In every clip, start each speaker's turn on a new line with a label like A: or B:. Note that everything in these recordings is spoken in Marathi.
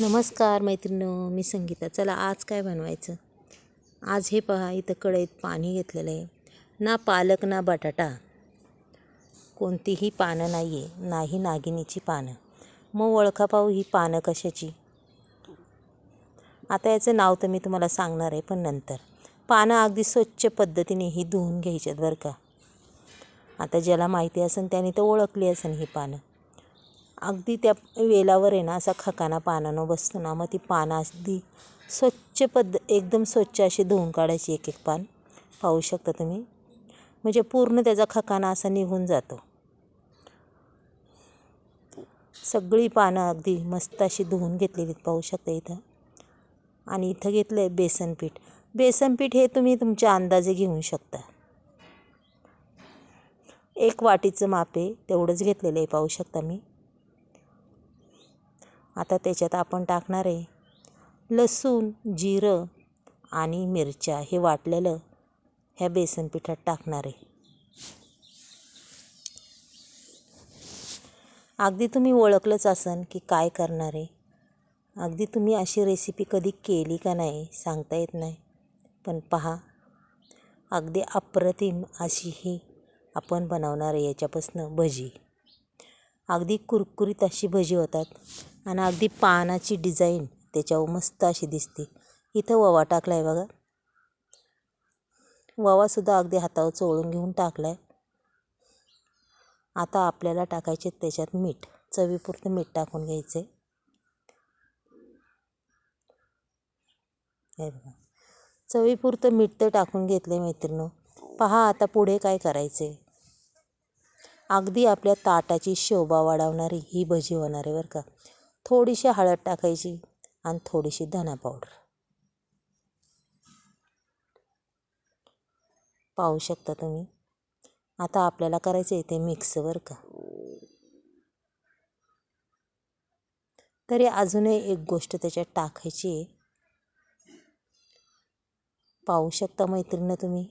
A: नमस्कार मैत्रिणी मी संगीता. चला आज काय बनवायचं? आज हे पहा इथं कढईत पाणी घेतलेलं आहे. ना पालक ना बटाटा. कोणतीही पानं नाही आहे नाही नागिनीची पानं. मग ओळखा पाहू ही पानं कशाची? आता याचं नाव तर मी तुम्हाला सांगणार आहे पण नंतर. पानं अगदी स्वच्छ पद्धतीने ही धुवून घ्यायच्यात बरं का. आता ज्याला माहिती असेल त्याने तर ओळखली असेल ही पानं. अगदी त्या वेलावर आहे ना असा खकाना पानानं बसतो ना मग ती पानं अगदी स्वच्छ पद्ध एकदम स्वच्छ अशी धुवून काढायची एक एक पान. पाहू शकता तुम्ही? म्हणजे पूर्ण त्याचा खकाना असा निघून जातो. सगळी पानं अगदी मस्त अशी धुवून घेतलेली पाहू शकता इथं. आणि इथं घेतलं आहे बेसनपीठ बेसनपीठ हे तुम्ही तुमच्या अंदाजे घेऊ शकता. एक वाटीचं मापे तेवढंच घेतलेलं आहे पाहू शकता मी. आता त्याच्यात आपण टाकणार आहे लसूण जिरं आणि मिरच्या. हे वाटलेलं ह्या बेसन पिठात टाकणार आहे. अगदी तुम्ही ओळखलंच असन की काय करणार आहे. अगदी तुम्ही अशी रेसिपी कधी केली का नाही सांगता येत नाही. पण पहा अगदी अप्रतिम अशी ही आपण बनवणार आहे याच्यापासून भजी. अगदी कुरकुरीत अशी भजी होतात. आणि अगदी पानाची डिझाईन त्याच्यावर मस्त अशी दिसते. इथं ववा टाकला आहे बघा ववासुद्धा अगदी हातावर चोळून घेऊन टाकला आहे आता आपल्याला टाकायचे त्याच्यात मीठ. चवीपुरतं मीठ टाकून घ्यायचं आहे हे बघा. चवीपुरतं मीठ तर टाकून घेतलं आहे मैत्रिणं पहा आता पुढे काय करायचं आहे अगदी आपल्या ताटाची शोभा वाढवणारी ही भजी होणार आहे बरं का. थोडीशी हळद टाकायची आणि थोडीशी धना पावडर पाहू शकता तुम्ही. आता आपल्याला करायचं आहे ते मिक्स बरं का? तरी अजूनही एक गोष्ट त्याच्यात टाकायची आहे. पाहू शकता मैत्रिणी तुम्ही.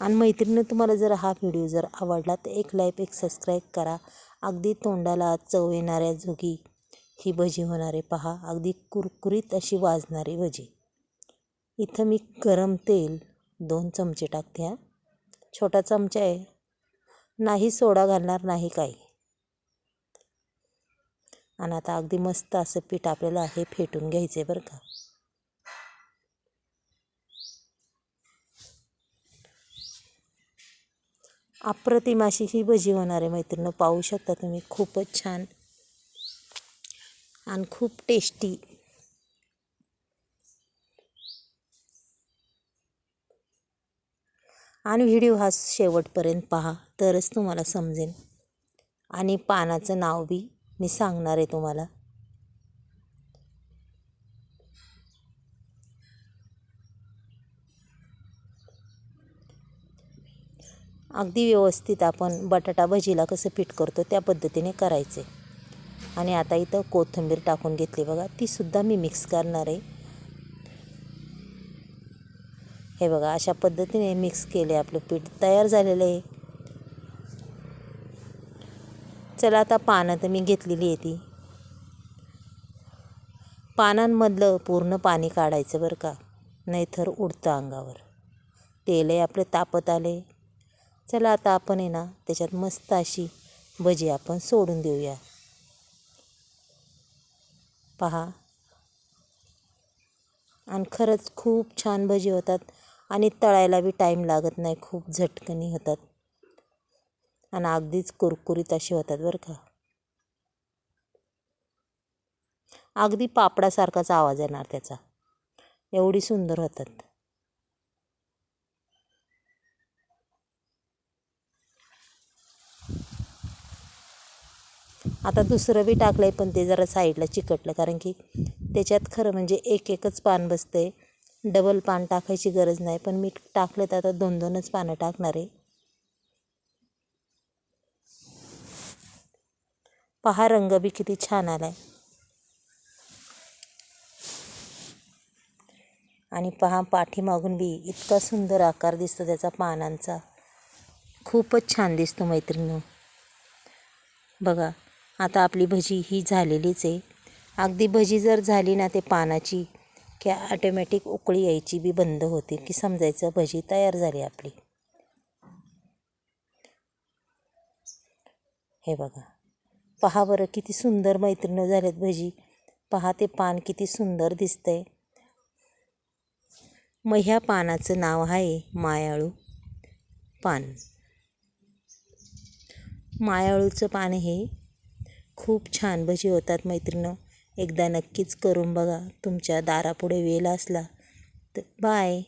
A: आणि मैत्रिणीनं तुम्हाला जर हा व्हिडिओ जर आवडला तर एक लाईक एक सबस्क्राईब करा. अगदी तोंडाला चव येणाऱ्या जोगी ही भजी होणारे पहा अगदी कुरकुरीत अशी वाजणारी भजी. इथं मी गरम तेल दोन चमचे टाकते हा. छोटा चमचा आहे. नाही सोडा घालणार नाही काही. आणि आता अगदी मस्त असं पीठ आपल्याला हे फेटून घ्यायचं आहे बरं का. अप्रतिम अशी ही भजी होणार आहे मैत्रिणी. पाहू शकता तुम्ही खूपच छान आणि खूप टेस्टी आणि व्हिडिओ हा शेवटपर्यंत पहा तरच तुम्हाला समजेल. आणि पानाचं नाव बी मी सांगणार आहे तुम्हाला. अगदी व्यवस्थित आपण बटाटा भजीला कसं पीठ करतो त्या पद्धतीने करायचे. आणि आता इथं कोथिंबीर टाकून घेतली बघा तीसुद्धा मी मिक्स करणार आहे. हे बघा अशा पद्धतीने मिक्स केले आपलं पीठ तयार झालेलं आहे. चला आता पानं तर मी घेतलेली आहे ती. पानांमधलं पूर्ण पाणी काढायचं बरं का नाहीतर उडतं अंगावर. तेलही आपले तापत आले चला आता आपण आहे ना त्याच्यात मस्त अशी भजी आपण सोडून देऊया. पहा. आणि खरंच खूप छान भजी होतात आणि तळायला बी टाईम लागत नाही खूप झटकनी होतात. आणि अगदीच कुरकुरीत असे होतात बरं का. अगदी पापडासारखाच आवाज येणार त्याचा. एवढी सुंदर होतात. आता दुसरं बी टाकलं आहे पण ते जरा साईडला चिकटलं कारण की त्याच्यात खरं म्हणजे एक एकच पान बसतं आहे डबल पान टाकायची गरज नाही पण मी टाकलं तर आता दोन दोनच पानं टाकणार. आहे पहा रंग बी किती छान आला आहे आणि पहा पाठीमागून बी इतका सुंदर आकार दिसतो त्याचा पानांचा. खूपच छान दिसतो मैत्रिणी. बघा आता आपली भजी ही झालेलीच आहे. अगदी भजी जर झाली ना ते पानाची की ॲटोमॅटिक उकळी यायची बी बंद होते की समजायचं भजी तयार झाली आपली. हे बघा. पहा बरं किती सुंदर मैत्रिणी झाल्यात भजी. पहा ते पान किती सुंदर दिसतंय. मग ह्या पानाचं नाव आहे मायाळू पान. मायाळूचं पान हे खूप छान भजी होतात मैत्रिणं. एकदा नक्कीच करून बघा. तुमच्या दारापुढे वेल असला तर. बाय.